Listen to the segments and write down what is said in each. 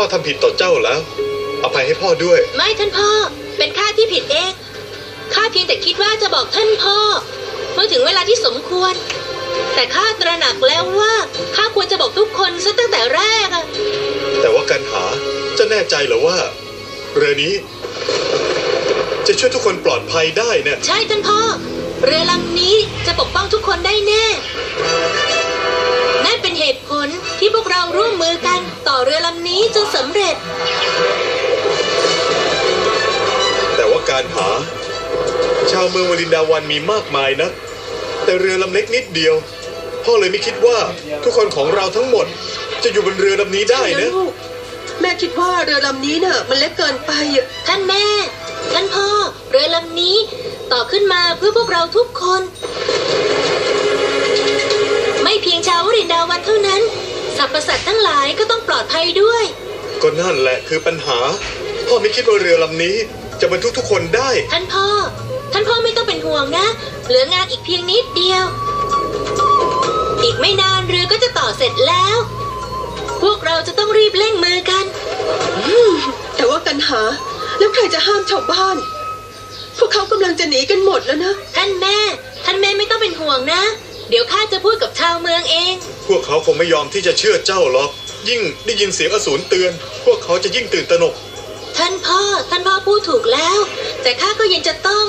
พ่อทำผิดต่อเจ้าแล้วอภัยให้พ่อด้วย ไม่ท่านพ่อ เป็นข้าที่ผิดเองข้าเพียงแต่คิดว่าจะบอกท่านพ่อ เมื่อถึงเวลาที่สมควร แต่ข้าตระหนักแล้วว่าข้าควรจะบอกทุกคนซะตั้งแต่แรกอะแต่ว่ากันหาจะแน่ใจเหรือว่า เรือนี้ จะช่วยทุกคนปลอดภัยได้เนี่ย ใช่ท่านพ่อ เรือลำนี้จะปกป้องทุกคนได้แน่นั่นเป็นเหตุผล ที่พวกเราร่วมมือกันต่อเรือลำนี้จนสำเร็จ แต่ว่าการหา ชาวเมืองวลินดาวันมีมากมายนะ แต่เรือลำเล็กนิดเดียว พ่อเลยไม่คิดว่าทุกคนของเราทั้งหมด จะอยู่บนเรือลำนี้ได้นะ ลูกแม่คิดว่าเรือลำนี้เน่ะมันเล็กเกินไปอะท่านแม่ท่านพ่อ เรือลำนี้ ต่อขึ้นมาเพื่อพวกเราทุกคน ไม่เพียงชาววรินดาวันเท่านั้น สรรพสัตว์ทั้งหลายก็ต้องปลอดภัยด้วย ก็นั่นแหละคือปัญหา พ่อไม่คิดว่าเรือลำนี้ จะบรรทุกทุกคนได้ ท่านพ่อ ท่านพ่อไม่ต้องเป็นห่วงนะ เหลืองานอีกเพียงนิดเดียว อีกไม่นานเรือก็จะต่อเสร็จแล้ว พวกเราจะต้องรีบเร่งมือกัน แต่ว่ากันหา แล้วใครจะห้ามชาวบ้าน พวกเขากำลังจะหนีกันหมดแล้วนะ ท่านแม่ ท่านแม่ไม่ต้องเป็นห่วงนะ เดี๋ยวข้าจะพูดกับชาวเมืองเอง พวกเขาคงไม่ยอมที่จะเชื่อเจ้าหรอก ยิ่งได้ยินเสียงอสูรเตือน พวกเขาจะยิ่งตื่นตระหนก ท่านพ่อ ท่านพ่อพูดถูกแล้ว แต่ข้าก็ยังจะต้อง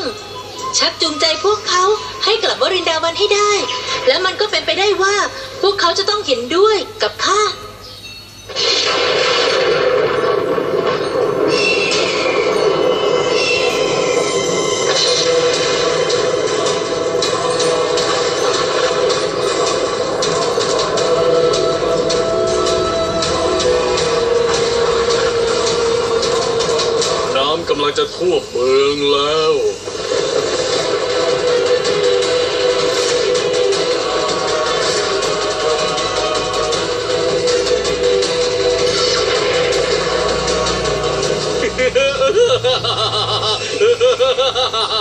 ชักจูงใจพวกเขาให้กลับวรินดาวันให้ได้ และมันก็เป็นไปได้ว่า พวกเขาจะต้องเห็นด้วยกับข้า กำลังจะท่วมเมืองแล้วช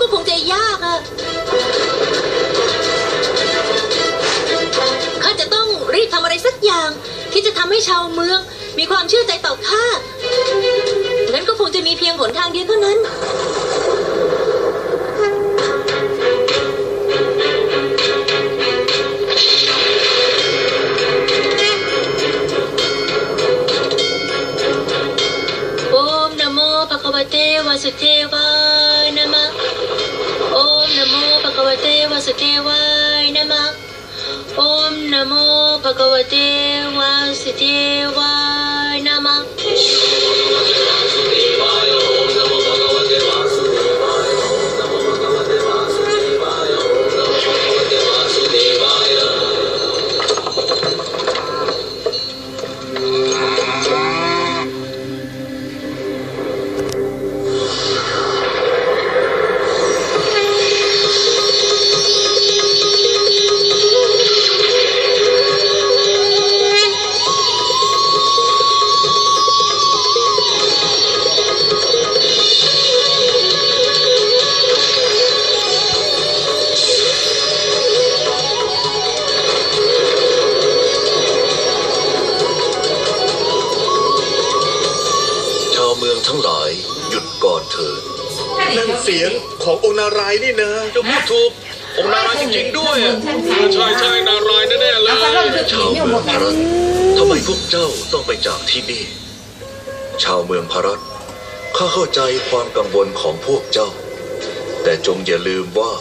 ก็คงจะยากอะข้าจะต้องรีบทำอะไรสักอย่าง ที่จะทำให้ชาวเมือง มีความเชื่อใจต่อข้างั้นก็คงจะมีเพียงหนทางเดียวเท่านั้น โอมน หลายหยุดก่อนเถิดนั่นเสียงขององค์นารายณ์นี่นะเจ้าพูดถูกองค์นารายณ์จริงๆด้วยอะใช่ใช่นารายณ์แน่ๆเลยชาวเมืองพารัตทำไมพวกเจ้าต้องไปจากที่นี่ ชาวเมืองพารัตข้าเข้าใจความกังวลของพวกเจ้า แต่จงอย่าลืมว่า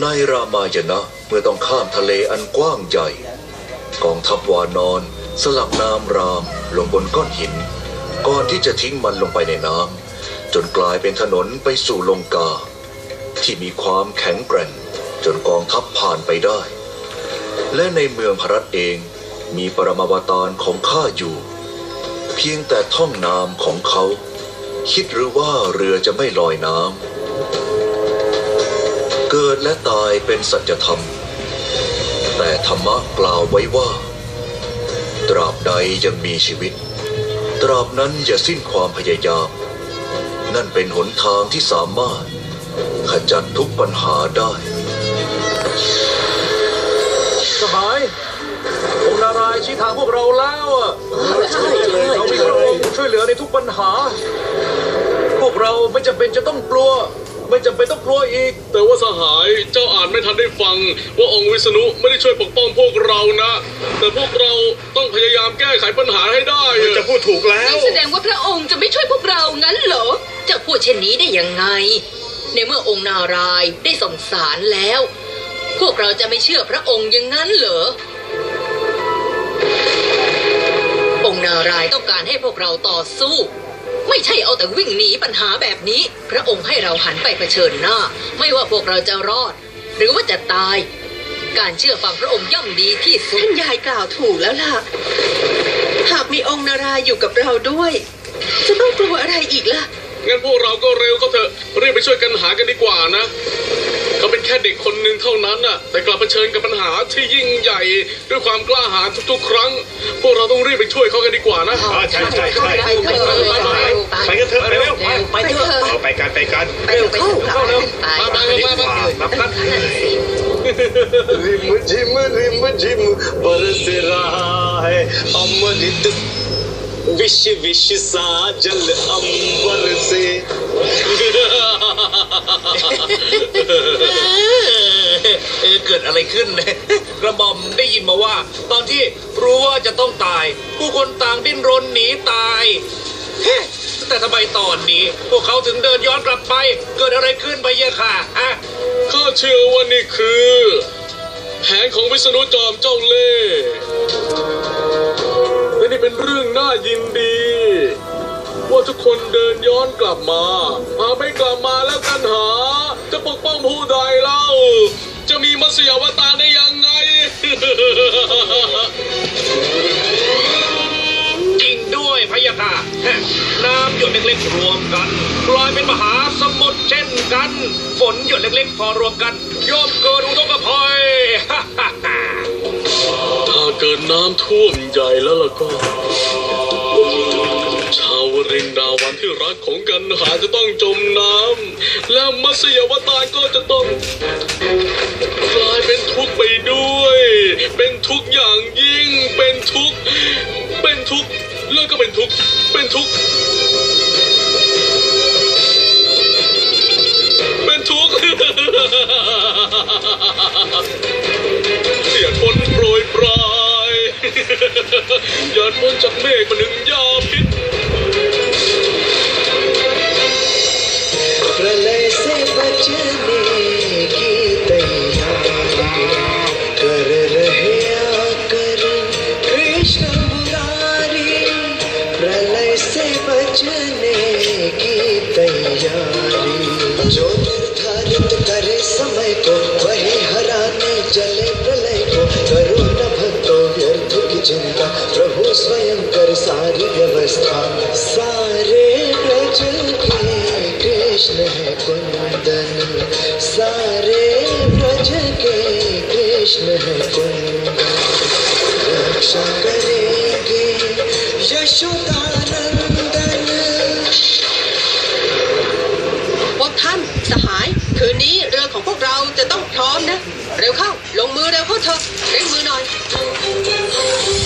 ในรามายณะเมื่อต้องข้ามทะเลอันกว้างใหญ่ กองทัพวานอน สลักน้ำรามลงบนก้อนหิน ก่อนที่จะทิ้งมันลงไปในน้ำจนกลายเป็นถนนไปสู่ลงกา ที่มีความแข็งแกร่งจนกองทัพผ่านไปได้ และในเมืองพารัตเองมีปรมาวตารของข้าอยู่ เพียงแต่ท่องนามของเขา คิดหรือว่าเรือจะไม่ลอยน้ำเกิดและตายเป็นสัจธรรม แต่ธรรมะกล่าวไว้ว่า ตราบใดยังมีชีวิต ตราบนั้นอย่าสิ้นความพยายาม นั่นเป็นหนทางที่สามารถ ขจัดทุกปัญหาได้ สหายองค์นารายณ์ชี้ทางพวกเราแล้วอะใช่ใช่เรามีพระองค์ช่วยเหลือในทุกปัญหา พวกเราไม่จำเป็นจะต้องกลัว ไม่จำเป็นต้องกลัวอีก แต่ว่าสหายเจ้าอ่านไม่ทันได้ฟัง ว่าองค์วิษณุไม่ได้ช่วยปกป้องพวกเรานะ แต่พวกเราต้องพยายามแก้ไขปัญหาให้ได้มันจะพูดถูกแล้ว แสดงว่าพระองค์จะไม่ช่วยพวกเรางั้นเหรอจะพูดเช่นนี้ได้ยังไง ในเมื่อองค์นารายณ์ได้ส่งสารแล้ว พวกเราจะไม่เชื่อพระองค์อย่างนั้นเหรอ องค์นารายณ์ต้องการให้พวกเราต่อสู้ ไม่ใช่เอาแต่วิ่งหนีปัญหาแบบนี้ พระองค์ให้เราหันไปเผชิญหน้า ไม่ว่าพวกเราจะรอด หรือว่าจะตาย การเชื่อฟังพระองค์ย่อมดีที่สุดท่านยายกล่าวถูกแล้วล่ะ หากมีองค์นารายณ์อยู่กับเราด้วย จะต้องกลัวอะไรอีกล่ะงั้นพวกเราก็เร็วเขาเถอะรีบไปช่วยกันหากันดีกว่านะ เขาเป็นแค่เด็กคนหนึ่งเท่านั้นน่ะ แต่กลับเผชิญกับปัญหาที่ยิ่งใหญ่ ด้วยความกล้าหาญทุกๆ ครั้ง พวกเราต้องรีบไปช่วยเขากันดีกว่านะ อ่าใช่ใช่ใช่ ไปเถอะ ไปกันเถอะไปเร็ว ไปเถอะ เอาไปกันไปกัน ไปเถอะเข้า เข้าเร็ว ไป ไปไปไปไป รับกัน रिम झिम रिम झिम बरस रहा है अमृत विश विश सा जल अंबर से เออเกิดอะไรขึ้นกระหม่อมได้ยินมาว่า ตอนที่รู้ว่าจะต้องตาย ผู้คนต่างดิ้นรนหนีตายเฮ้แต่ทำไมตอนนี้ พวกเขาถึงเดินย้อนกลับไป เกิดอะไรขึ้นไปเยอะค่ะฮะข้าเชื่อว่านี่คือ แผนของวิษณุจอมเจ้าเล่ห์และนี่เป็นเรื่องน่ายินดี ว่าทุกคนเดินย้อนกลับมาหากไม่กลับมาแล้วกันหา จะปกป้องผู้ใดเล่า จะมีมัสยาวตารได้ยังไง จริงด้วยพะยะค่ะฮะน้ำหยดเล็กๆรวมกันกลายเป็นมหาสมุทรเช่นกัน ฝนหยดเล็กๆ พอรวมกันย่อมเกิดอุทกภัย ถ้าเกิดน้ำท่วมใหญ่แล้วล่ะก็ชาวว รินดาวันที่รักของกันหาจะต้องจมน้ำและมัสยาวตารก็จะต้องกลายเป็นทุกข์ไปด้วย เป็นทุกข์อย่างยิ่ง เป็นทุกข์ เป็นทุกข์ แล้วก็เป็นทุกข์ เป็นทุกข์ เป็นทุกข์ เสียคนโปรยปลายหยาดฝนจากเมฆมาหนึ่ง रक्षा करेंगे यशोदानंदन พวกท่านสหาย คืนนี้เรือของพวกเราจะต้องพร้อมนะ เร็วเข้า ลงมือเร็วเข้าเถอะเร่งมือหน่อย